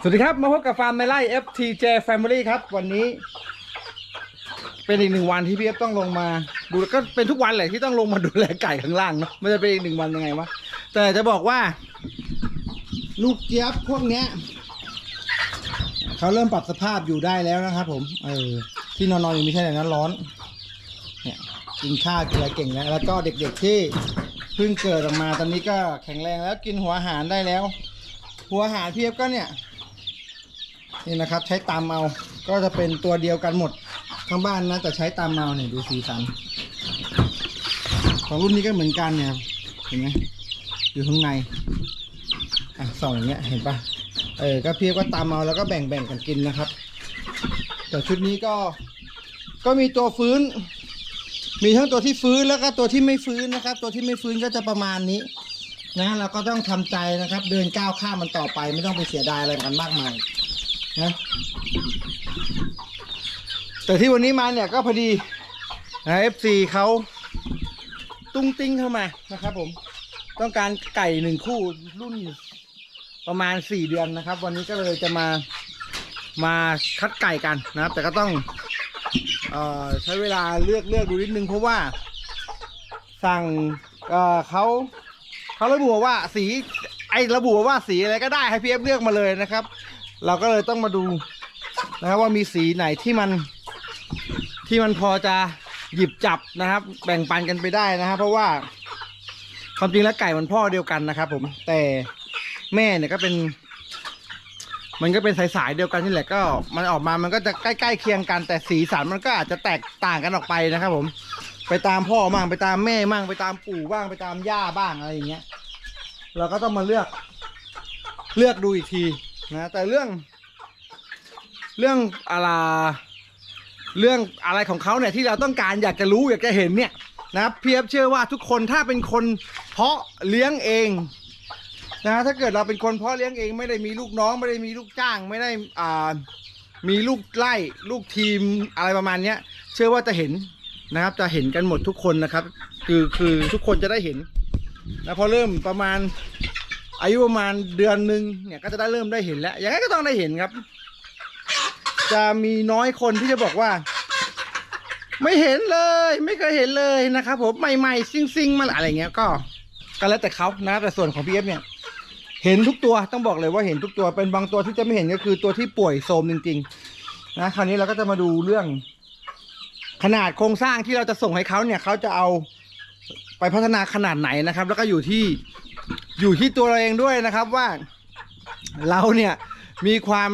สวัสดีครับ มาพบกับฟาร์มในไร่ FTJ Family ครับ วันนี้ เป็นอีกหนึ่งวันที่พี่เอฟต้องลงมาดูก็เป็นทุกวันแหละที่ต้องลงมาดูแลไก่ข้างล่างเนาะไม่จะเป็นอีกหนึ่งวันยังไงวะแต่จะบอกว่า ลูกเจี๊ยบพวกเนี้ยเขาเริ่มปรับสภาพอยู่ได้แล้วนะครับ ผม เออ ที่นอนๆอยู่ไม่ใช่อย่นั้นร้อน เนี่ยกินข้าวกินอะไรเก่งแล้วแล้วก็เด็กๆที่เพิ่งเกิดออกมาตอนนี้ก็แข็งแรงแล้วกินหัวอาหารได้แล้ว หัวอาหารพี่เอฟก็เนี่ย นี่นะครับ ใช้ตามเอา ก็จะเป็นตัวเดียวกันหมดข้งบ้านนะแต่ใช้ตามเอาเนี่ยดูสีสัน ของรุ่นนี้ก็เหมือนกันเนี่ยเห็นไหมอยู่ข้างในอะส่องอย่างเงี้ยเห็นปะเออก็เพียบก็ตามเอาแล้วก็แบ่งแบ่งกันกินนะครับ แต่ชุดนี้ก็ก็มีตัวฟื้น มีทั้งตัวที่ฟื้นแล้วก็ตัวที่ไม่ฟื้นนะครับ ตัวที่ไม่ฟื้นก็จะประมาณนี้นะเราก็ต้องทำใจนะครับ เดินก้าวข้ามมันต่อไปไม่ต้องไปเสียดายอะไรกันมากมาย นะแต่ที่วันนี้มาเนี่ยก็พอดีนะเอฟซีเขาตุ้งติ้งเข้ามานะครับผมต้องการไก่หนึ่งคู่รุ่นประมาณสี่เดือนนะครับ วันนี้ก็เลยจะมามาคัดไก่กันนะครับ แต่ก็ต้องออใช้เวลาเลือกเลือกดูนิดนึงเพราะว่า สั่งเเขาเขาระบุว่าสีไอระบุว่าสีอะไรก็ได้ให้พี่เอฟเลือกมาเลยนะครับ เราก็เลยต้องมาดูนะครับว่ามีสีไหนที่มันที่มันพอจะหยิบจับนะครับ แบ่งปันกันไปได้นะครับ เพราะว่าความจริงแล้วไก่มันพ่อเดียวกันนะครับ ผมแต่แม่เนี่ยก็เป็น มันก็เป็นสายๆเดียวกันนี่แหละก็ มันออกมามันก็จะใกล้ๆเคียงกัน แต่สีสันมันก็อาจจะแตกต่างกันออกไปนะครับ ผม ไปตามพ่อบ้างไปตามแม่บ้างไปตามปู่บ้างไปตามย่าบ้างอะไรอย่างเงี้ย เราก็ต้องมาเลือก เลือกดูอีกที นะแต่เรื่อง เรื่องอะไรเรื่องอะไรของเขาเนี่ยที่เราต้องการอยากจะรู้อยากจะเห็นเนี่ยนะครับเพียบเชื่อว่าทุกคนถ้าเป็นคนเพาะเลี้ยงเองนะถ้าเกิดเราเป็นคนเพาะเลี้ยงเองไม่ได้มีลูกน้องไม่ได้มีลูกจ้างไม่ได้อ่ามีลูกไล่ลูกทีมอะไรประมาณเนี้ยเชื่อว่าจะเห็นนะครับจะเห็นกันหมดทุกคนนะครับ คือคือทุกคนจะได้เห็นนะพอเริ่มประมาณ อายุประมาณเดือนหนึ่งเนี่ยก็จะได้เริ่มได้เห็นแล้ว อย่างนั้นก็ต้องได้เห็นครับ จะมีน้อยคนที่จะบอกว่า ไม่เห็นเลย ไม่เคยเห็นเลยนะครับผมใหม่ๆซิ่งๆมาอะไรเงี้ยก็ ก็แล้วแต่เขานะแต่ส่วนของพีเอฟเนี่ยเห็นทุกตัวต้องบอกเลยว่าเห็นทุกตัวเป็นบางตัวที่จะไม่เห็นก็คือตัวที่ป่วยโทรมจริงๆนะคราวนี้เราก็จะมาดูเรื่อง ขนาดโครงสร้างที่เราจะส่งให้เขาเนี่ยเขาจะเอาไปพัฒนาขนาดไหนนะครับ แล้วก็อยู่ที่ อยู่ที่ตัวเราเองด้วยนะครับว่า เราเนี่ยมีความ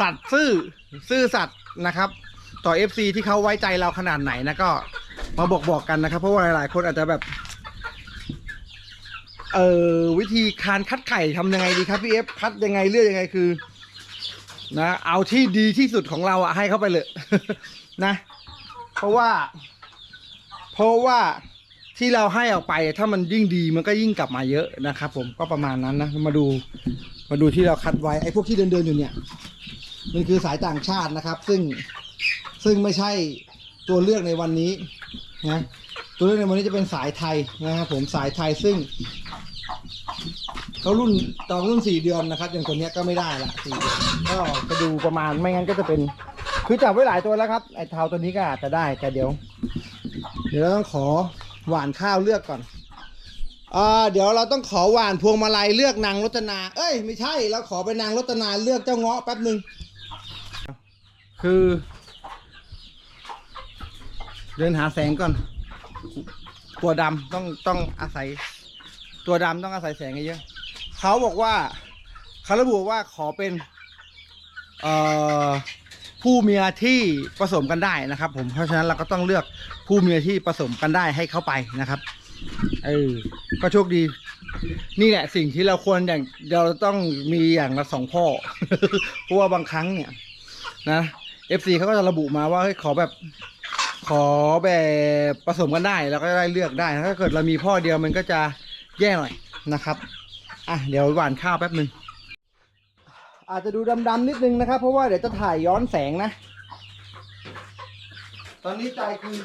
สัตย์ซื่อซื่อสัตย์นะครับ ต่อ FC ที่เขาไว้ใจเราขนาดไหนนะก็มาบอกบอกกันนะครับ เพราะว่าหลายๆ คนอาจจะแบบ เอ่อวิธีการคัดไข่ทำยังไงดีครับพี่เอฟคัดยังไงเลือกยังไงคือ นะเอาที่ดีที่สุดของเราอะให้เข้าไปเลยนะ เพราะว่า เพราะว่า ที่เราให้ออกไปถ้ามันยิ่งดีมันก็ยิ่งกลับมาเยอะนะครับผมก็ประมาณนั้นนะ มาดูมาดูที่เราคัดไว้ไอ้พวกที่เดินเดินๆอยู่เนี่ย มันคือสายต่างชาตินะครับ ซึ่งซึ่งไม่ใช่ตัวเลือกในวันนี้นะตัวเลือกในวันนี้จะเป็นสายไทยนะครับผมสายไทยซึ่งเขารุ่นตอนรุ่นสี่เดือนนะครับ อย่างตัวเนี้ยก็ไม่ได้ละสี่เดือนก็ไปดูประมาณไม่งั้นก็จะเป็น คือจับไว้หลายตัวแล้วครับไอ้เทาตัวนี้ก็อาจจะได้แต่เดี๋ยว เดี๋ยวเราต้องขอ หวานข้าวเลือกก่อนอ่าเดี๋ยวเราต้องขอหวานพวงมาลัยเลือกนางรจนา เอ้ยไม่ใช่เราขอไปนางรจนาเลือกเจ้าเงาะแป๊บหนึ่งคือ เดินหาแสงก่อน ตัวดำต้องต้องอาศัย ตัวดำต้องอาศัยแสงเยอะเขาบอกว่าเขาระบุว่าขอเป็นเอ่อผู้เมียที่ผสมกันได้นะครับ ผมเพราะฉะนั้นเราก็ต้องเลือก ผู้เมียที่ผสมกันได้ให้เข้าไปนะครับเออก็โชคดี นี่แหละสิ่งที่เราควรอย่างเราต้องมีอย่างละสองพ่อ เพราะว่าบางครั้งเนี่ย นะ FC เขาก็จะระบุมาว่าเฮ้ยขอแบบ ขอแบบผสมกันได้แล้วก็ได้เลือกได้ถ้าเกิดเรามีพ่อเดียวมันก็จะแย่หน่อยนะครับอะเดี๋ยวหวานข้าวแป๊บหนึ่งอาจจะดูดำๆนิดนึงนะครับ เพราะว่าเดี๋ยวจะถ่ายย้อนแสงนะ ตอนนี้ใจคือ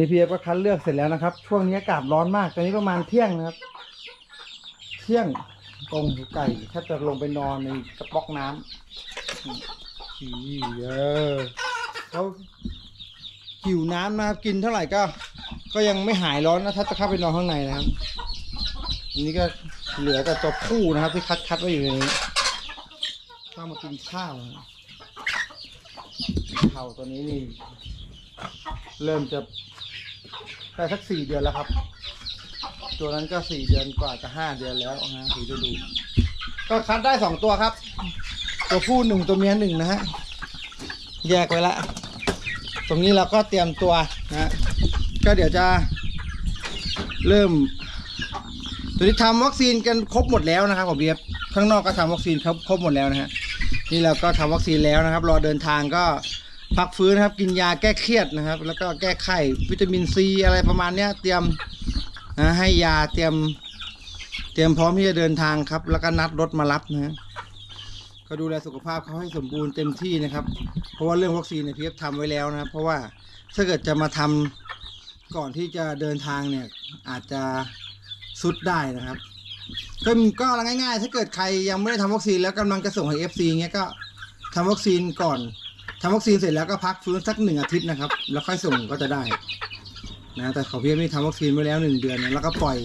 นี้พี่เอฟก็คัดเลือกเสร็จแล้วนะครับ ช่วงนี้อากาศร้อนมาก ตอนนี้ประมาณเที่ยงนะครับ เที่ยงตรงไก่แทบจะลงไปนอนในกระป๋อกน้ำอีเออเขาหิวน้ำนะครับ กินเท่าไหร่ก็ ก็ยังไม่หายร้อนนะ ถ้าจะเข้าไปนอนข้างในนะครับอันนี้ก็เหลือแต่ตัวผู้นะครับ ที่คัดคัดไว้อยู่ในนี้ข้ามากินข้าวเท่าตัวนี้นี่ เริ่มจะ ได้สักสี่เดือนแล้วครับ ตัวนั้นก็สี่เดือนกว่าจะห้าเดือนแล้วนะสีดูดูก็คัดได้สองตัวครับ ตัวผู้หนึ่งตัวเมียหนึ่งนะฮะแยกไว้ละตรงนี้เราก็เตรียมตัวนะก็เดี๋ยวจะเริ่มตัวนี้ทำวัคซีนกันครบหมดแล้วนะครับผมเบียบข้างนอกก็ทำวัคซีนครบครบหมดแล้วนะฮะนี่เราก็ทำวัคซีนแล้วนะครับ รอเดินทางก็ พักฟื้นนะครับ กินยาแก้เครียดนะครับ แล้วก็แก้ไข้วิตามินซีอะไรประมาณเนี้ย เตรียมนะให้ยาเตรียม เตรียมพร้อมที่จะเดินทางครับ แล้วก็นัดรถมารับนะก็ดูแลสุขภาพเขาให้สมบูรณ์เต็มที่นะครับ เพราะว่าเรื่องวัคซีนเนี่ยพีเอฟทำไว้แล้วนะครับ เพราะว่าถ้าเกิดจะมาทำก่อนที่จะเดินทางเนี่ยอาจจะสุดได้นะครับ ก็ก็ง่ายๆ ถ้าเกิดใครยังไม่ได้ทำวัคซีนแล้วกำลังจะส่งให้ FC เงี้ยก็ทำวัคซีนก่อน ทำวัคซีนเสร็จแล้วก็พักฟื้นสักหนึ่งอาทิตย์นะครับ แล้วค่อยส่งก็จะได้นะแต่เขอเพียงนี่ทำวัคซีนไว้แล้วหนึ่งเดือนนะแล้วก็ปล่อย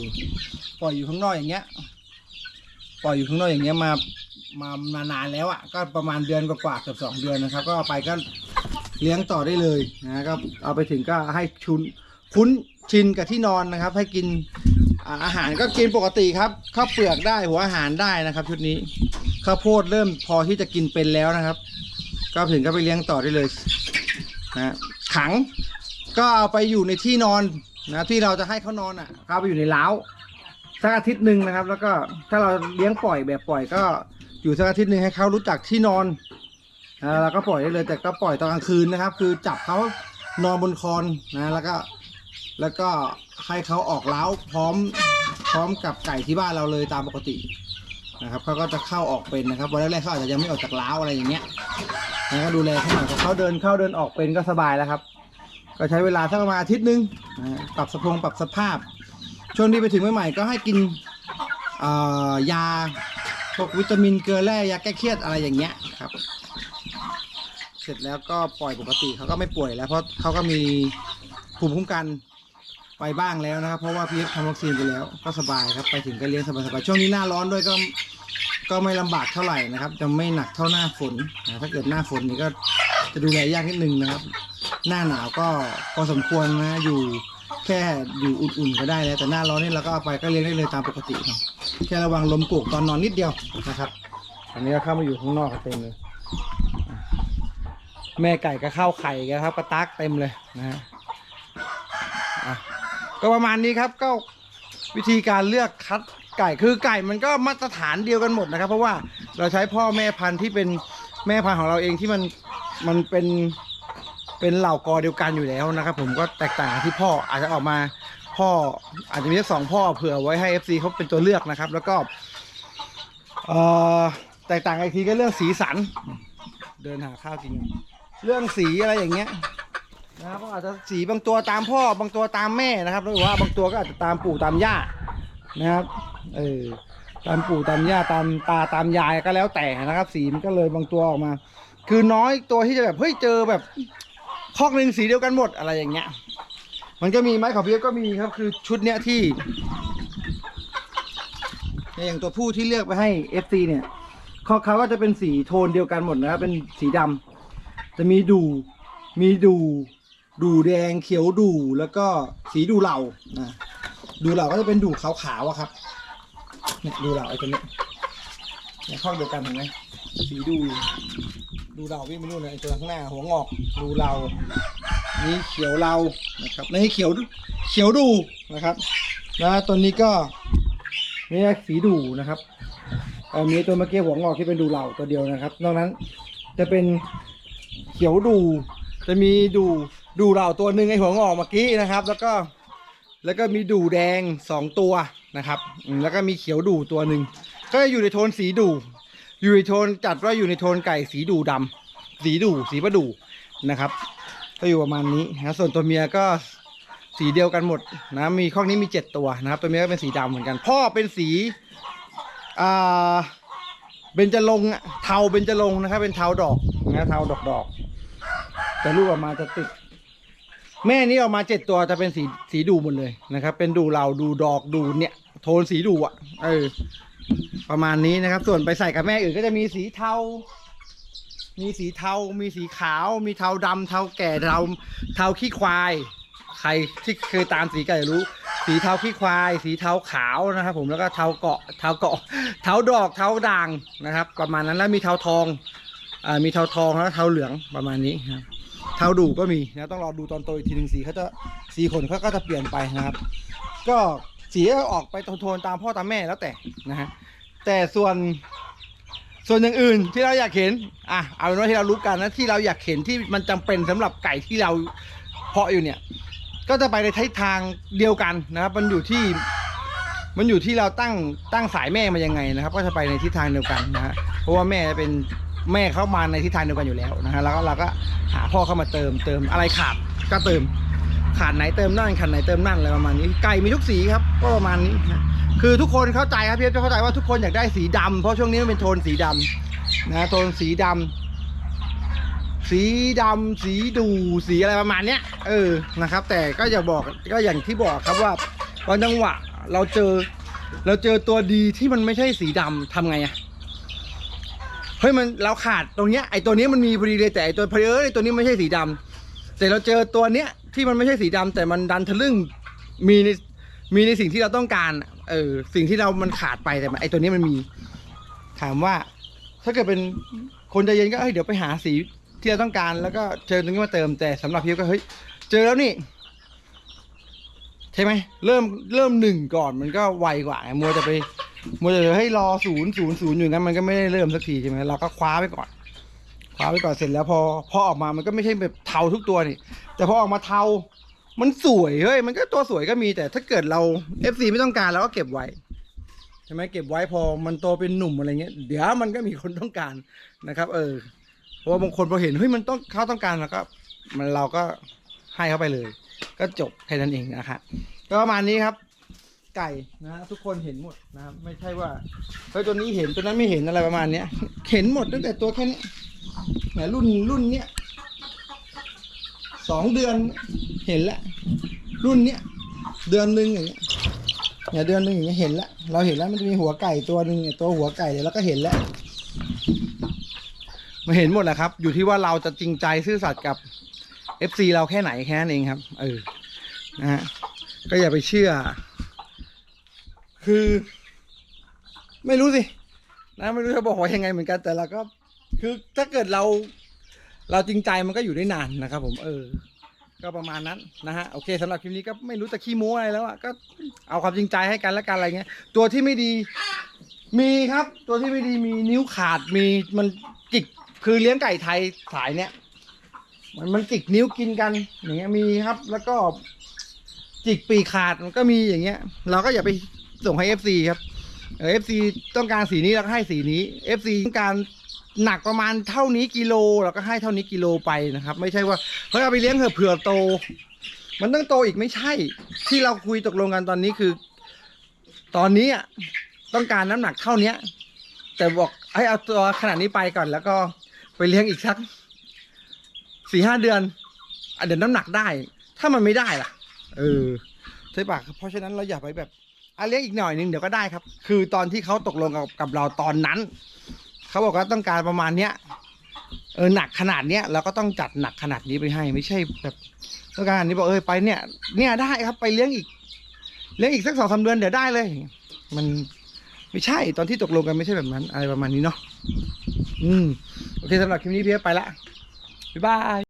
ปล่อยอยู่ข้างนอกอย่างเงี้ย ปล่อยอยู่ข้างนอกอย่างเงี้ยมามามานานแล้วอะ่ะ ก็ประมาณเดือนกว่าๆเกือบสองเดือนนะครับ ก็เอาไปก็เลี้ยงต่อได้เลยนะก็เอาไปถึงก็ให้ชุนคุ้นชินกับที่นอนนะครับ ให้กินอาอาหารก็กินปกติครับข้าวเปลือกได้หัวอาหารได้นะครับ ชุดนี้ข้าวโพดเริ่มพอที่จะกินเป็นแล้วนะครับ ก็ถึงก็ไปเลี้ยงต่อได้เลยนะขังก็เอาไปอยู่ในที่นอนนะที่เราจะให้เขานอนอะเอาไปอยู่ในเล้าสักอาทิตย์หนึ่งนะครับ แล้วก็ถ้าเราเลี้ยงปล่อยแบบปล่อยก็อยู่สักอาทิตย์หนึ่งให้เขารู้จักที่นอนอ่าแล้วก็ปล่อยได้เลย แต่ก็ปล่อยตอนกลางคืนนะครับ คือจับเขานอนบนคอนนะแล้วก็แล้วก็ให้เขาออกเล้าพร้อมพร้อมกับไก่ที่บ้านเราเลยตามปกติ นะครับเขาก็จะเข้าออกเป็นนะครับวันแรกๆเขาอาจจะยังไม่ออกจากเล้าอะไรอย่างเงี้ยนะก็ดูแลเขาหน่อยพอเขาเดินเข้าเดินออกเป็นก็สบายแล้วครับ ก็ใช้เวลาสักประมาณอาทิตย์หนึงนะปรับสภงปรับสภาพ ช่วงที่ไปถึงใหม่ๆก็ให้กินยาพวกวิตามินเกลือแร่ยาแก้เครียดอะไรอย่างเงี้ยครับ เสร็จแล้วก็ปล่อยปกติเขาก็ไม่ป่วยแล้วเพราะเขาก็มีภูมิคุ้มกัน ไปบ้างแล้วนะครับ เพราะว่าพีเอฟทำวัคซีนไปแล้ว ก็สบายครับไปถึงก็เลี้ยงสบายๆช่วงนี้หน้าร้อนด้วยก็ก็ไม่ลำบากเท่าไหร่นะครับ จะไม่หนักเท่าหน้าฝนนะถ้าเกิดหน้าฝนนี่ก็จะดูแลยากนิดนึงนะครับ หน้าหนาวก็พอสมควรนะอยู่แค่อยู่อุ่นๆก็ได้แล้วแต่หน้าร้อนนี่เราก็เอาไปก็เลี้ยงได้เลยตามปกติครับแค่ระวังลมโกกตอนนอนนิดเดียวนะครับอันนี้ก็เข้ามาอยู่ข้างนอกกันเต็มเลย แม่ไก่ก็เข้าไข่กันครับกระตักเต็มเลยนะฮะอะ ก็ประมาณนี้ครับก็วิธีการเลือกคัดไก่คือไก่มันก็มาตรฐานเดียวกันหมดนะครับ เพราะว่าเราใช้พ่อแม่พันธุ์ที่เป็นแม่พันธุ์ของเราเองที่มันมันเป็นเป็นเหล่ากอเดียวกันอยู่แล้วนะครับ ผมก็แตกต่างที่พ่ออาจจะออกมาพ่ออาจจะมีสองพ่อเผื่อไว้ให้ FC เขาเป็นตัวเลือกนะครับ แล้วก็เอ่อแตกต่างกันอีกทีก็เรื่องสีสัน เดินหาข้าวกิน เรื่องสีอะไรอย่างเงี้ย นะครับก็อาจจะสีบางตัวตามพ่อบางตัวตามแม่นะครับหรือว่าบางตัวก็อาจจะตามปู่ตามย่านะครับ เออตามปู่ตามย่าตามตาตามยายก็แล้วแต่นะครับ สีมันก็เลยบางตัวออกมา คือน้อยตัวที่จะแบบเฮ้ยเจอแบบคอกหนึ่งสีเดียวกันหมดอะไรอย่างเงี้ย มันก็มีไหมของพี่เอฟก็มีครับ คือชุดเนี้ยที่อย่างตัวผู้ที่เลือกไปให้ FC เนี่ยเขาเขาก็จะเป็นสีโทนเดียวกันหมดนะครับเป็นสีดำจะมีดูมีดู ดูแดงเขียวดูแล้วก็สีดูเหล่านะดูเหล่าก็จะเป็นดูขาวๆอะครับเนี่ยดูเหล่าไอ้ตัวนี้เนี่ยข้อเดียวกันเห็นไหมสีดู ดูเหล่าวิ่งไปนู่นเลยไอ้ตัวข้างหน้า หัวงอกดูเหล่านี่เขียวเหล่านะครับนี่เขียวเขียวดูนะครับแล้วตัวนี้ก็นี่สีดูนะครับมีตัวเมื่อกี้หัวงอกที่เป็นดูเหล่าตัวเดียวนะครับ นอกนั้นจะเป็นเขียวดู จะมีดู ดูเหล่าตัวหนึ่งไอหัวงอกเมื่อกี้นะครับ แล้วก็แล้วก็มีดูแดงสองตัวนะครับแล้วก็มีเขียวดูตัวหนึ่งก็อยู่ในโทนสีดูอยู่ในโทนจัดว่าอยู่ในโทนไก่สีดูดำสีดูสีประดูนะครับ ก็อยู่ประมาณนี้นะส่วนตัวเมียก็สีเดียวกันหมดนะมีข้องนี้มีเจ็ดตัวนะครับ ตัวนี้ก็เป็นสีดำเหมือนกัน พ่อเป็นสีอ่าเบญจรงเทาเบญจรงนะครับ เป็นเทาดอกนะเทาดอกดอกแต่ลูกออกมาจะติด แม่นี้ออกมาเจ็ดตัวจะเป็นสีสีดูหมดเลยนะครับ เป็นดูเราดูดอกดูเนี่ย โทนสีดูอะเออ ประมาณนี้นะครับ ส่วนไปใส่กับแม่อื่นก็จะมีสีเทา มีสีเทา มีสีขาว มีเทาดำเทาแก่เทาเทาขี้ควาย ใครที่เคยตามสีไก่รู้ สีเทาขี้ควาย สีเทาขาวนะครับ ผมแล้วก็เทาเกาะเทาเกาะ เทาดอกเทาด่างนะครับ ประมาณนั้นแล้วมีเทาทองอ่ามีเทาทองแล้วเทาเหลืองประมาณนี้ครับ เท้าดูก็มีนะต้องรอดูตอนโตอีกทีหนึ่งสีเขาจะสีขนเขาก็จะเปลี่ยนไปนะครับ ก็สีก็ออกไปโทนตามพ่อตามแม่แล้วแต่นะฮะแต่ส่วนส่วนอย่างอื่นที่เราอยากเห็นอะเอาเป็นว่าที่เรารู้กันนะที่เราอยากเห็นที่มันจำเป็นสำหรับไก่ที่เราเพาะอยู่เนี่ย ก็จะไปในทิศทางเดียวกันนะครับ มันอยู่ที่มันอยู่ที่เราตั้งตั้งสายแม่มายังไงนะครับ ก็จะไปในทิศทางเดียวกันนะฮะเพราะว่าแม่เป็น แม่เข้ามาในทิศทางเดียวกันอยู่แล้วนะฮะแล้วก็เราก็หาพ่อเข้ามาเติมเติมอะไรขาดก็เติมขาดไหนเติมนั่นขาดไหนเติมนั่นอะไรประมาณนี้ไก่มีทุกสีครับก็ประมาณนี้นะคือทุกคนเข้าใจครับพี่จะเข้าใจว่าทุกคนอยากได้สีดำเพราะช่วงนี้มันเป็นโทนสีดำนะโทนสีดำสีดำสีดูสีอะไรประมาณเนี้ยเออนะครับ แต่ก็อย่าบอกก็อย่างที่บอกครับว่าบางจังหวะเราเจอเราเจอตัวดีที่มันไม่ใช่สีดำทำไงอะ เฮ้ยมันเราขาดตรงเนี้ยไอตัวนี้มันมีพอดีเลยแต่ไอตัวเพลเยอร์ไอตัวนี้ไม่ใช่สีดำแต่เราเจอตัวเนี้ยที่มันไม่ใช่สีดำแต่มันดันทะลึ่งมีในมีในสิ่งที่เราต้องการเออสิ่งที่เรามันขาดไปแต่มันไอตัวนี้มันมี ถามว่า ถ้าเกิดเป็นคนใจเย็นก็เฮ้ยเดี๋ยวไปหาสีที่เราต้องการ แล้วก็เจอตรงนี้มาเติมแต่สำหรับพี่ก็เฮ้ยเจอแล้วนี่ ใช่ไหมเริ่มเริ่มหนึ่งก่อนมันก็ไวกว่าไงมัวจะไป มัวจะให้รอศูนย์ศูนย์ศูนย์อยู่งั้นมันก็ไม่ได้เริ่มสักทีใช่ไหมเราก็คว้าไปก่อน คว้าไว้ก่อนเสร็จแล้วพอพอออกมามันก็ไม่ใช่แบบเทาทุกตัวนี่แต่พอออกมาเทา มันสวยเฮ้ยมันก็ตัวสวยก็มีแต่ถ้าเกิดเรา FC ไม่ต้องการเราก็เก็บไว้ใช่ไหมเก็บไว้พอมันโตเป็นหนุ่มอะไรเงี้ยเดี๋ยวมันก็มีคนต้องการนะครับ เออเพราะว่าบางคนพอเห็นเฮ้ยมันต้องเขาต้องการแล้วก็มันเราก็ให้เขาไปเลย ก็จบแค่นั้นเองนะครับก็ประมาณนี้ครับ ไก่นะฮะทุกคนเห็นหมดนะครับไม่ใช่ว่าเฮ้ยตัวนี้เห็นตัวนั้นไม่เห็นอะไรประมาณเนี้ย เห็นหมดตั้งแต่ตัวแค่นี้แหมรุ่นรุ่นเนี้ยสองเดือนเห็นแล้วรุ่นเนี้ยเดือนหนึ่งอย่างเงี้ยเนี่ยเดือนหนึ่งอย่างเงี้ยเห็นแล้วเราเห็นแล้วมันจะมีหัวไก่ตัวหนึ่งเนี่ยตัวหัวไก่เดี๋ยวเราก็เห็นแล้วมาเห็นหมดแหละครับ อยู่ที่ว่าเราจะจริงใจซื่อสัตย์กับ FC เราแค่ไหนแค่นั้นเองครับ เออนะฮะก็อย่าไปเชื่อ คือ ไม่รู้สินะไม่รู้จะบอกว่ายังไงเหมือนกันแต่เราก็ คือถ้าเกิดเรา เราจริงใจมันก็อยู่ได้นานนะครับ ผมเออ ก็ประมาณนั้นนะฮะโอเคสำหรับคลิปนี้ก็ไม่รู้จะขี้โม้อะไรแล้วอะก็เอาความจริงใจให้กันและกันอะไรเงี้ย ตัวที่ไม่ดี มีครับ ตัวที่ไม่ดีมีนิ้วขาดมีมันจิกคือเลี้ยงไก่ไทยสายเนี้ยมันมันจิกนิ้วกินกันอย่างเงี้ยมีครับ แล้วก็จิกปีขาดมันก็มีอย่างเงี้ย เราก็อย่าไป ส่งให้ FC ครับเอฟซีต้องการสีนี้เราก็ให้สีนี้ FC ต้องการหนักประมาณเท่านี้กิโลเราก็ให้เท่านี้กิโลไปนะครับ ไม่ใช่ว่าเฮ้ยเอาไปเลี้ยงเถอะเผื่อโต มันต้องโตอีกไม่ใช่ ที่เราคุยตกลงกันตอนนี้คือ ตอนนี้ต้องการน้ำหนักเท่าเนี้ย แต่บอกให้เอาตัวขนาดนี้ไปก่อนแล้วก็ไปเลี้ยงอีกสักสี่ห้าเดือนอเดี๋ยวน้ำหนักได้ ถ้ามันไม่ได้ล่ะ เออใช่ปะเพราะฉะนั้นเราอย่าไปแบบ อะเลี้ยงอีกหน่อยหนึงเดี๋ยวก็ได้ครับ คือตอนที่เขาตกลงกับกับเราตอนนั้น เขาบอกว่าต้องการประมาณเนี้ยเออหนักขนาดเนี้ยเราก็ต้องจัดหนักขนาดนี้ไปให้ ไม่ใช่แบบต้องการนี้บอกเออไปเนี่ย เนี่ยได้ครับไปเลี้ยงอีก เลี้ยงอีกสักสองสามเดือนเดี๋ยวได้เลย มันไม่ใช่ตอนที่ตกลงกันไม่ใช่แบบนั้น อะไรประมาณนี้เนาะอืมโอเคสำหรับคลิปนี้พี่อไปละบ๊ายบาย